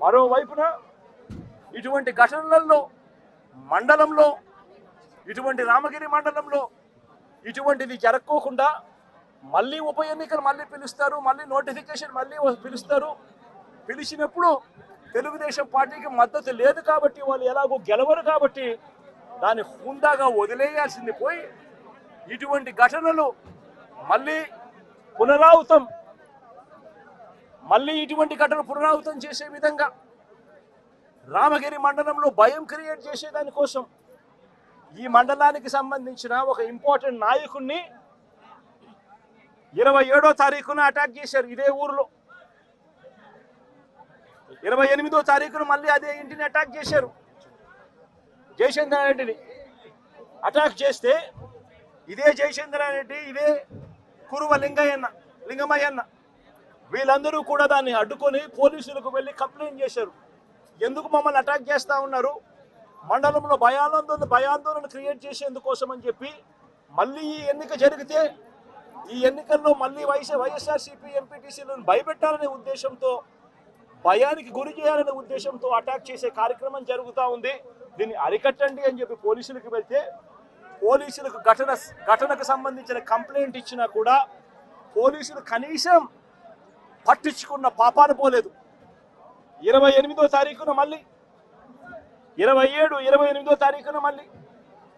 మరోవైపున ఇటువంటి ఘటనలలో మండలంలో ఇటువంటి రామగిరి మండలంలో ఇటువంటిది జరక్కోకుండా మళ్ళీ ఉప ఎన్నికలు మళ్ళీ పిలుస్తారు మళ్ళీ నోటిఫికేషన్ మళ్ళీ పిలుస్తారు. పిలిచినప్పుడు తెలుగుదేశం పార్టీకి మద్దతు లేదు కాబట్టి వాళ్ళు ఎలాగో గెలవరు కాబట్టి దాన్ని హుందాగా వదిలేయాల్సింది పోయి ఇటువంటి ఘటనలు మళ్ళీ పునరావృతం మళ్ళీ ఇటువంటి ఘటన పునరావృతం చేసే విధంగా రామగిరి మండలంలో భయం క్రియేట్ చేసేదానికోసం ఈ మండలానికి సంబంధించిన ఒక ఇంపార్టెంట్ నాయకుడిని ఇరవై ఏడో తారీఖున అటాక్ చేశారు ఇదే ఊర్లో. ఇరవై ఎనిమిదో తారీఖున మళ్ళీ అదే ఇంటిని అటాక్ చేశారు. జయచంద్ర రెడ్డిని అటాక్ చేస్తే ఇదే జయచంద్ర రెడ్డి ఇదే కురువ లింగయ్యన్న లింగమయ్యన్న వీళ్ళందరూ కూడా దాన్ని అడ్డుకొని పోలీసులకు వెళ్ళి కంప్లైంట్ చేశారు. ఎందుకు మమ్మల్ని అటాక్ చేస్తూ ఉన్నారు? మండలంలో భయాందోళన భయాందోళన క్రియేట్ చేసేందుకోసం అని చెప్పి మళ్ళీ ఈ ఎన్నిక జరిగితే ఈ ఎన్నికల్లో మళ్ళీ వైఎస్ వైఎస్ఆర్సీపీ ఎంపీటీసీలను భయపెట్టాలనే ఉద్దేశంతో భయానికి గురి చేయాలనే ఉద్దేశంతో అటాక్ చేసే కార్యక్రమం జరుగుతూ ఉంది. దీన్ని అరికట్టండి అని చెప్పి పోలీసులకు వెళ్తే పోలీసులకు ఘటన ఘటనకు సంబంధించిన కంప్లైంట్ ఇచ్చినా కూడా పోలీసులు కనీసం పట్టించుకున్న పాపాన పోలేదు. ఇరవై ఎనిమిదో తారీఖున మళ్ళీ ఇరవై ఏడు ఇరవై ఎనిమిదో తారీఖున మళ్ళీ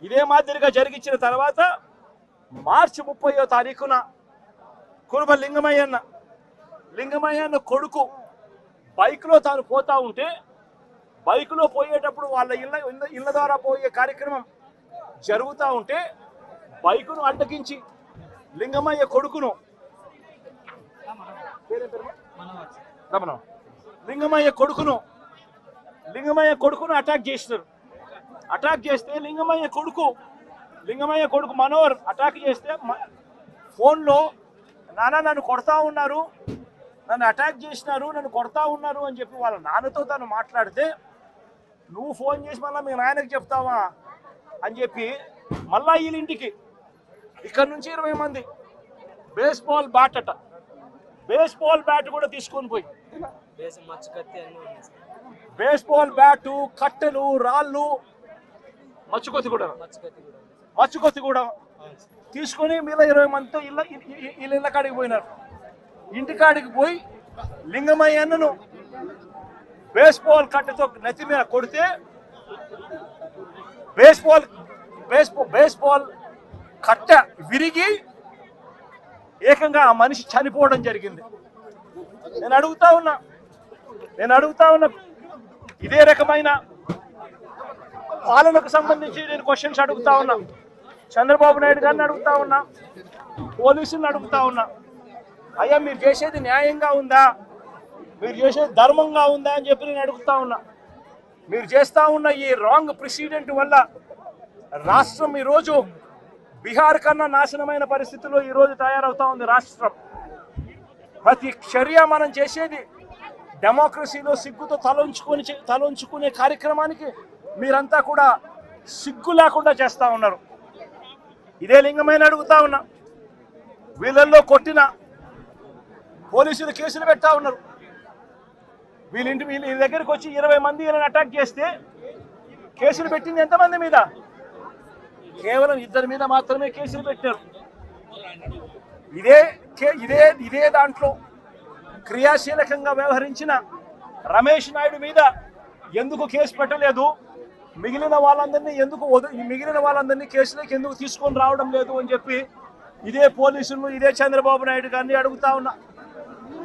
ఇదే మాదిరిగా జరిగించిన తర్వాత మార్చి ముప్పయో తారీఖున కురుబ లింగమయ్యన్న లింగమయ్యన్న కొడుకు బైక్లో తాను పోతా ఉంటే బైక్లో పోయేటప్పుడు వాళ్ళ ఇళ్ళ ఇళ్ళ- ఇళ్ళ ద్వారా పోయే కార్యక్రమం జరుగుతూ ఉంటే బైకును అడ్డగించి లింగమయ్య కొడుకును రమణ. లింగమయ్య కొడుకును లింగమయ్య కొడుకును అటాక్ చేసినారు. అటాక్ చేస్తే లింగమయ్య కొడుకు లింగమయ్య కొడుకు మనోహర్ అటాక్ చేస్తే ఫోన్లో నాన్న నన్ను కొడతా ఉన్నారు నన్ను అటాక్ చేసినారు నన్ను కొడతా ఉన్నారు అని చెప్పి వాళ్ళ నాన్నతో తను మాట్లాడితే నువ్వు ఫోన్ చేసి మళ్ళీ మీ నాయనకి చెప్తావా? అని చెప్పి మళ్ళా వీళ్ళ ఇంటికి. ఇక్కడ నుంచి ఇరవై మంది. బేస్బాల్ బ్యాట్ అట. బేస్బాల్ బ్యాట్ కూడా తీసుకొని పోయి. బేసం బేస్బాల్ బ్యాటు కట్టెలు రాళ్ళు మచ్చుకొత్తి కూడా. మచ్చుకొత్తి కూడా తీసుకొని మీలో ఇరవై మందితో ఇళ్ళ వీళ్ళ ఇళ్ళ కాడికి పోయినారు. ఇంటికాడికి పోయి లింగమయ్యన్నను బేస్బాల్ కట్టెతో నెత్తి మీద కొడితే బేస్బాల్ బేస్బాల్ బేస్బాల్ కట్ట విరిగి ఏకంగా ఆ మనిషి చనిపోవడం జరిగింది. నేను అడుగుతా ఉన్నా నేను అడుగుతా ఉన్నా ఇదే రకమైన పాలనకు సంబంధించి నేను క్వశ్చన్స్ అడుగుతా ఉన్నా. చంద్రబాబు నాయుడు గారిని అడుగుతా ఉన్నా పోలీసులను అడుగుతా ఉన్నా. అయ్యా మీరు చేసేది న్యాయంగా ఉందా? మీరు చేసేది ధర్మంగా ఉందా అని చెప్పి నేను అడుగుతా ఉన్నా. మీరు చేస్తా ఉన్న ఈ రాంగ్ ప్రెసిడెంట్ వల్ల రాష్ట్రం ఈరోజు బీహార్ కన్నా నాశనమైన పరిస్థితుల్లో ఈరోజు తయారవుతా ఉంది రాష్ట్రం. ప్రతి చర్య మనం చేసేది డెమోక్రసీలో సిగ్గుతో తలంచుకొని చే- కార్యక్రమానికి మీరంతా కూడా సిగ్గు లేకుండా చేస్తూ ఉన్నారు. ఇదే లింగమైన అడుగుతా ఉన్నా. వీళ్ళల్లో కొట్టిన పోలీసులు కేసులు పెడతా ఉన్నారు. వీళ్ళింటి వీళ్ళ దగ్గరికి వచ్చి ఇరవై మంది వీళ్ళని అటాక్ చేస్తే కేసులు పెట్టింది ఎంతమంది మీద? కేవలం ఇద్దరి మీద మాత్రమే కేసులు పెట్టారు. ఇదే కే- ఇదే ఇదే దాంట్లో క్రియాశీలకంగా వ్యవహరించిన రమేష్ నాయుడు మీద ఎందుకు కేసు పెట్టలేదు? మిగిలిన వాళ్ళందరినీ ఎందుకు మిగిలిన వాళ్ళందరినీ కేసులోకి ఎందుకు తీసుకొని రావడం లేదు అని చెప్పి ఇదే పోలీసులు ఇదే చంద్రబాబు నాయుడు గారిని అడుగుతా ఉన్నా.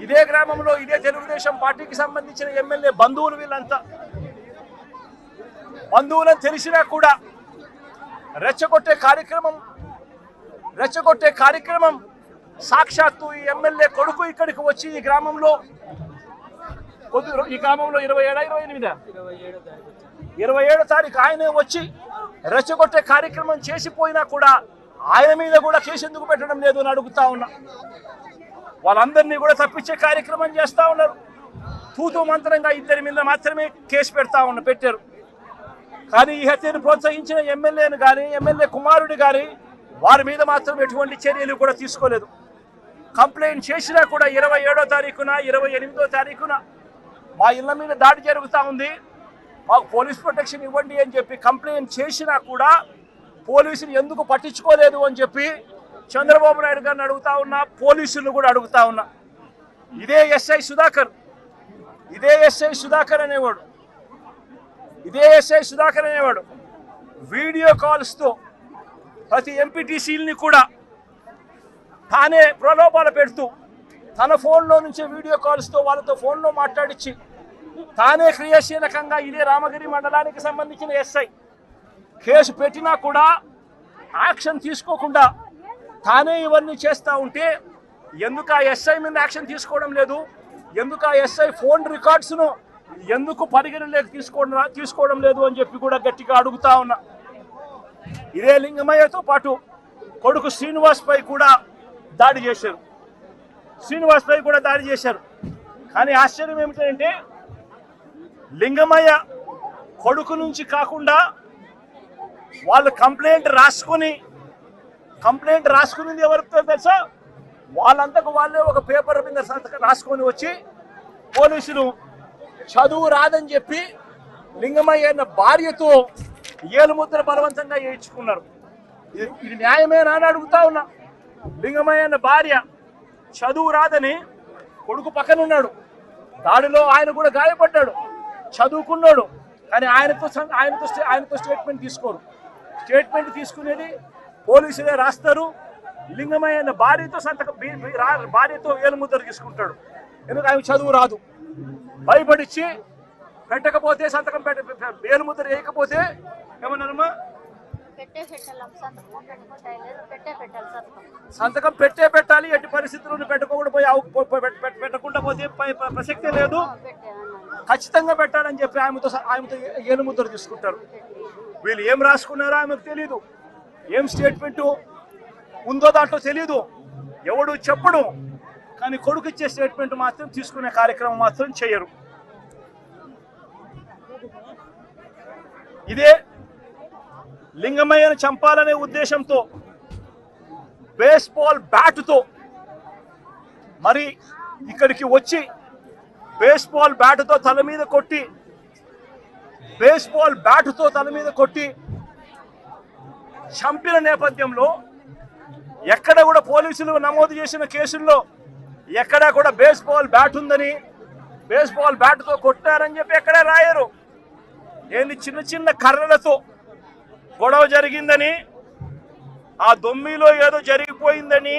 ఇదే గ్రామంలో ఇదే తెలుగుదేశం పార్టీకి సంబంధించిన ఎమ్మెల్యే బంధువులు వీళ్ళంతా. బంధువులను తెలిసినా కూడా రెచ్చగొట్టే కార్యక్రమం రెచ్చగొట్టే కార్యక్రమం. సాక్షాత్తు ఈ ఎమ్మెల్యే కొడుకు ఇక్కడికి వచ్చి ఈ గ్రామంలో కొద్ది ఈ గ్రామంలో ఇరవై ఏడా ఇరవై ఎనిమిదా? ఇరవై ఏడో తారీఖు ఇరవై తారీఖు ఆయనే వచ్చి రెచ్చగొట్టే కార్యక్రమం చేసిపోయినా కూడా ఆయన మీద కూడా కేసు ఎందుకు పెట్టడం లేదు అని అడుగుతా ఉన్నా. వాళ్ళందరినీ కూడా తప్పించే కార్యక్రమం చేస్తూ ఉన్నారు. తూతూ మంత్రంగా ఇద్దరి మీద మాత్రమే కేసు పెడతా ఉన్న పెట్టారు. కానీ ఈ హత్యను ప్రోత్సహించిన ఎమ్మెల్యేను కానీ ఎమ్మెల్యే కుమారుడు కానీ వారి మీద మాత్రం ఎటువంటి చర్యలు కూడా తీసుకోలేదు. కంప్లైంట్ చేసినా కూడా ఇరవై ఏడో తారీఖున ఇరవై ఎనిమిదో తారీఖున మా ఇళ్ళ మీద దాడి జరుగుతూ ఉంది. మాకు పోలీస్ ప్రొటెక్షన్ ఇవ్వండి అని చెప్పి కంప్లైంట్ చేసినా కూడా పోలీసులు ఎందుకు పట్టించుకోలేదు అని చెప్పి చంద్రబాబు నాయుడు గారిని అడుగుతా ఉన్నా పోలీసులను కూడా అడుగుతా ఉన్నా. ఇదే ఎస్ఐ సుధాకర్. ఇదే ఎస్ఐ సుధాకర్ అనేవాడు. ఇదే ఎస్ఐ సుధాకర్ అనేవాడు. వీడియో కాల్స్తో ప్రతి ఎంపీటీసీలని కూడా తానే ప్రలోభాలు పెడుతూ తన ఫోన్లో నుంచి వీడియో కాల్స్తో వాళ్ళతో ఫోన్లో మాట్లాడించి తానే క్రియాశీలకంగా ఇదే రామగిరి మండలానికి సంబంధించిన ఎస్ఐ కేసు పెట్టినా కూడా యాక్షన్ తీసుకోకుండా తానే ఇవన్నీ చేస్తూ ఉంటే ఎందుకు ఆ ఎస్ఐ మీద యాక్షన్ తీసుకోవడం లేదు? ఎందుకు ఆ ఎస్ఐ ఫోన్ రికార్డ్స్ను ఎందుకు పరిగణలోకి తీసుకోవడం తీసుకోవడం లేదు అని చెప్పి కూడా గట్టిగా అడుగుతా ఉన్నా. ఇదే లింగమయ్యతో పాటు కొడుకు శ్రీనివాస్ పై కూడా దాడి చేశారు. శ్రీనివాస్ పై కూడా దాడి చేశారు. కానీ ఆశ్చర్యం ఏమిటంటే లింగమయ్య కొడుకు నుంచి కాకుండా వాళ్ళు కంప్లైంట్ రాసుకుని కంప్లైంట్ రాసుకునింది ఎవరితో తెలుసా? వాళ్ళంతకు వాళ్ళే ఒక పేపర్ మీద రాసుకొని వచ్చి పోలీసులు చదువు రాదని చెప్పి లింగమయ్య అన్న భార్యతో ఏలుముద్ర బలవంతంగా వేయించుకున్నారు ఇది ఇది న్యాయమేనా అని అడుగుతా ఉన్నా. లింగమయ్య అన్న భార్య చదువు రాదని కొడుకు పక్కన ఉన్నాడు. దాడిలో ఆయన కూడా గాయపడ్డాడు. చదువుకున్నాడు. కానీ ఆయనతో ఆయనతో ఆయనతో స్టేట్మెంట్ తీసుకోరు. స్టేట్మెంట్ తీసుకునేది పోలీసులే రాస్తారు. లింగమయ్య అన్న భార్యతో సంతకం బీ- రా- భార్యతో ఏలుముద్ర తీసుకుంటాడు. ఎందుకు? ఆయన చదువు రాదు. భయపడిచ్చి పెట్టకపోతే సంతకం పెట్ట ఏలుముద్ర వేయకపోతే ఏమన్నారమ్మా? సంతకం పెట్టే పెట్టాలి ఎట్టి పరిస్థితుల్లో పెట్టకుండా పోయి పెట్టకుండా పోతే ప్రసక్తే లేదు. ఖచ్చితంగా పెట్టాలని చెప్పి ఆమెతో ఆమెతో ఏలుముద్ర తీసుకుంటారు. వీళ్ళు ఏం రాసుకున్నారో ఆమెకు తెలియదు ఏం స్టేట్మెంట్ ఉందో దాంట్లో తెలియదు ఎవడు చెప్పడు. కానీ కొడుకు ఇచ్చే స్టేట్మెంట్ మాత్రం తీసుకునే కార్యక్రమం మాత్రం చేయరు. ఇదే లింగమయ్యను చంపాలనే ఉద్దేశంతో బేస్బాల్ బ్యాట్తో మరి ఇక్కడికి వచ్చి బేస్బాల్ బ్యాటుతో తల మీద కొట్టి బేస్బాల్ బ్యాటుతో తల మీద కొట్టి చంపిన నేపథ్యంలో ఎక్కడ కూడా పోలీసులు నమోదు చేసిన కేసుల్లో ఎక్కడా కూడా బేస్బాల్ బ్యాట్ ఉందని బేస్బాల్ బ్యాట్తో కొట్టారని చెప్పి ఎక్కడా రాయరు. ఏంది చిన్న చిన్న కర్రలతో గొడవ జరిగిందని ఆ దొమ్మిలో ఏదో జరిగిపోయిందని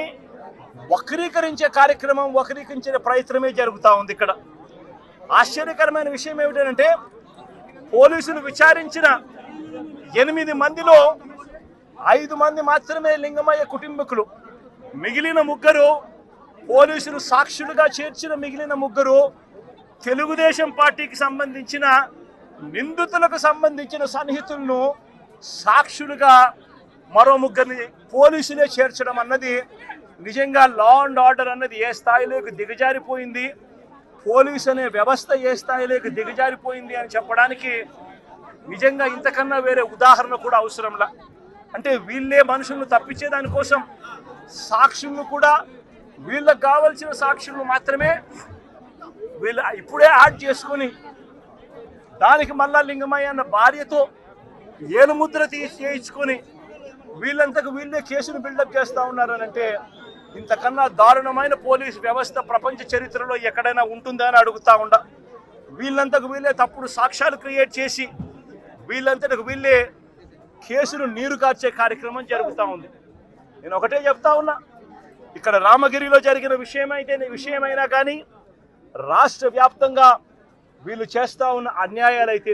వక్రీకరించే కార్యక్రమం వక్రీకరించే ప్రయత్నమే జరుగుతూ ఉంది ఇక్కడ. ఆశ్చర్యకరమైన విషయం ఏమిటంటే పోలీసులు విచారించిన ఎనిమిది మందిలో ఐదు మంది మాత్రమే లింగమయ్య కుటుంబకులు. మిగిలిన ముగ్గురు పోలీసులు సాక్షులుగా చేర్చిన మిగిలిన ముగ్గురు తెలుగుదేశం పార్టీకి సంబంధించిన నిందితులకు సంబంధించిన సన్నిహితులను సాక్షులుగా మరో ముగ్గురిని పోలీసులే చేర్చడం అన్నది నిజంగా లా అండ్ ఆర్డర్ అన్నది ఏ స్థాయిలోకి దిగజారిపోయింది? పోలీస్ అనే వ్యవస్థ ఏ స్థాయిలోకి దిగజారిపోయింది అని చెప్పడానికి నిజంగా ఇంతకన్నా వేరే ఉదాహరణ కూడా అవసరంలా. అంటే వీళ్ళే మనుషులను తప్పించేదానికోసం సాక్షులను కూడా వీళ్ళకు కావలసిన సాక్షులను మాత్రమే వీళ్ళు ఇప్పుడే యాడ్ చేసుకొని దానికి మళ్ళా లింగమయ్య అన్న భార్యతో ఏలుముద్ర తీసి చేయించుకొని వీళ్ళంతకు వీళ్ళే కేసును బిల్డప్ చేస్తూ ఉన్నారనంటే ఇంతకన్నా దారుణమైన పోలీస్ వ్యవస్థ ప్రపంచ చరిత్రలో ఎక్కడైనా ఉంటుందా అని అడుగుతా ఉండ. వీళ్ళంతకు వీళ్ళే తప్పుడు సాక్ష్యాలు క్రియేట్ చేసి వీళ్ళంతటికి వీళ్ళే కేసును నీరు కార్చే కార్యక్రమం జరుగుతూ ఉంది. నేను ఒకటే చెప్తా ఉన్నా. ఇక్కడ రామగిరిలో జరిగిన విషయమైతే విషయమైనా కానీ రాష్ట్ర వ్యాప్తంగా వీళ్ళు చేస్తా ఉన్న అన్యాయాలైతే